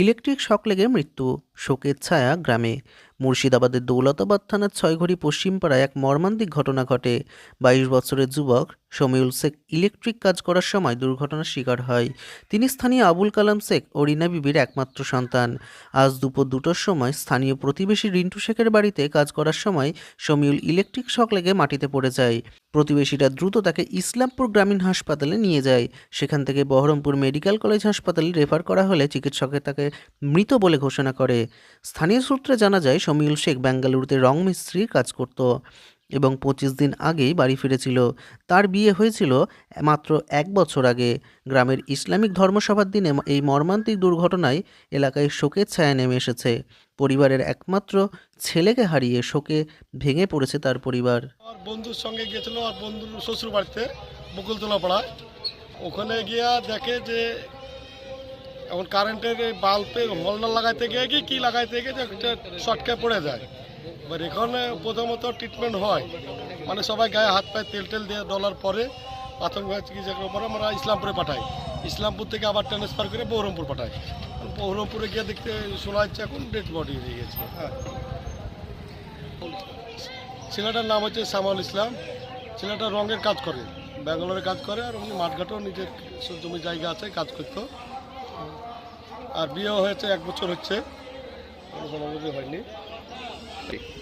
Electric shock লেগে মৃত্যু শোকের ছায়া গ্রামে। মুর্শিদাবাদের দৌলতাবাদ থানার ছয়ঘড়ি পশ্চিমপাড়ায় এক মর্মান্তিক ঘটনা ঘটে। বাইশ বছরের যুবক শমিউল শেখ ইলেকট্রিক কাজ করার সময় দুর্ঘটনার শিকার হয়। তিনি স্থানীয় আবুল কালাম শেখ ও রিনা বিবির একমাত্র সন্তান। আজ দুপুর দুটোর সময় স্থানীয় প্রতিবেশী রিন্টু শেখের বাড়িতে কাজ করার সময় শমিউল ইলেকট্রিক শক লেগে মাটিতে পড়ে যায়। প্রতিবেশীরা দ্রুত তাকে ইসলামপুর গ্রামীণ হাসপাতালে নিয়ে যায়। সেখান থেকে বহরমপুর মেডিকেল কলেজ হাসপাতালে রেফার করা হলে চিকিৎসকের তাকে মৃত বলে ঘোষণা করে। স্থানীয় সূত্রে জানা যায় শমিউল শেখ বেঙ্গালুরুতে রং মিস্ত্রির কাজ করত এবং পঁচিশ দিন আগেই বাড়ি ফিরেছিল। তার বিয়ে হয়েছিল মাত্র এক বছর আগে। গ্রামের ইসলামিক ধর্মসভার দিনে এই মর্মান্তিক দুর্ঘটনায় এলাকায় শোকের ছায়া নেমে এসেছে। পরিবারের একমাত্র ছেলেকে হারিয়ে শোকে ভেঙে পড়েছে তার পরিবার। বন্ধুর সঙ্গে গিয়েছিল আর বন্ধুর শ্বশুর বাড়িতে বকুলতলা পাড়ায় ওখানে গিয়া দেখে যে এখন কারেন্টের এই বাল্বে হলনা লাগাইতে গিয়ে কি, কী লাগাইতে গিয়ে যে শর্টকে পড়ে যায়। এবার এখানে প্রথমত ট্রিটমেন্ট হয়। মানে সবাই গায়ে হাত পায়ে তেল টেল দিয়ে ডলার পরে প্রাথমিক চিকিৎসা পরে আমরা ইসলামপুরে পাঠাই। ইসলামপুর থেকে আবার ট্রান্সফার করে বহরমপুর পাঠাই। বহরমপুরে গিয়ে দেখতে শোনা যাচ্ছে এখন ডেড বডি হয়ে গেছে। ছেলেটার নাম হচ্ছে সামাল ইসলাম। ছেলেটা রঙের কাজ করে, ব্যাঙ্গালোরে কাজ করে, আর উনি মাঠঘাটেও নিজের জমি জায়গা আছে, কাজ করতো। আর বিয়েও হয়েছে এক বছর হচ্ছে। কোনো হয়নি।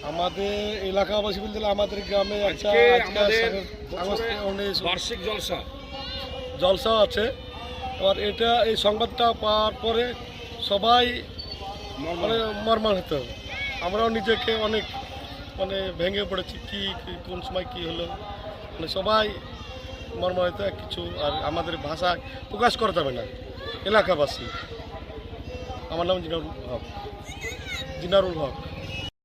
আমাদের এলাকাবাসী বলতে আমাদের গ্রামে একটা বার্ষিক জলসা। জলসাও আছে। এবার এটা এই সংবাদটা পাওয়ার পরে সবাই মানে মর্মাহত। আমরাও নিজেকে অনেক মানে ভেঙে পড়েছি কি কি- কোন সময় কি হলো। মানে সবাই মর্মাহত কিছু আর আমাদের ভাষায় প্রকাশ করা যাবে না। এলাকাবাসী। আমার নাম জিনারুল হক। জিনারুল হক।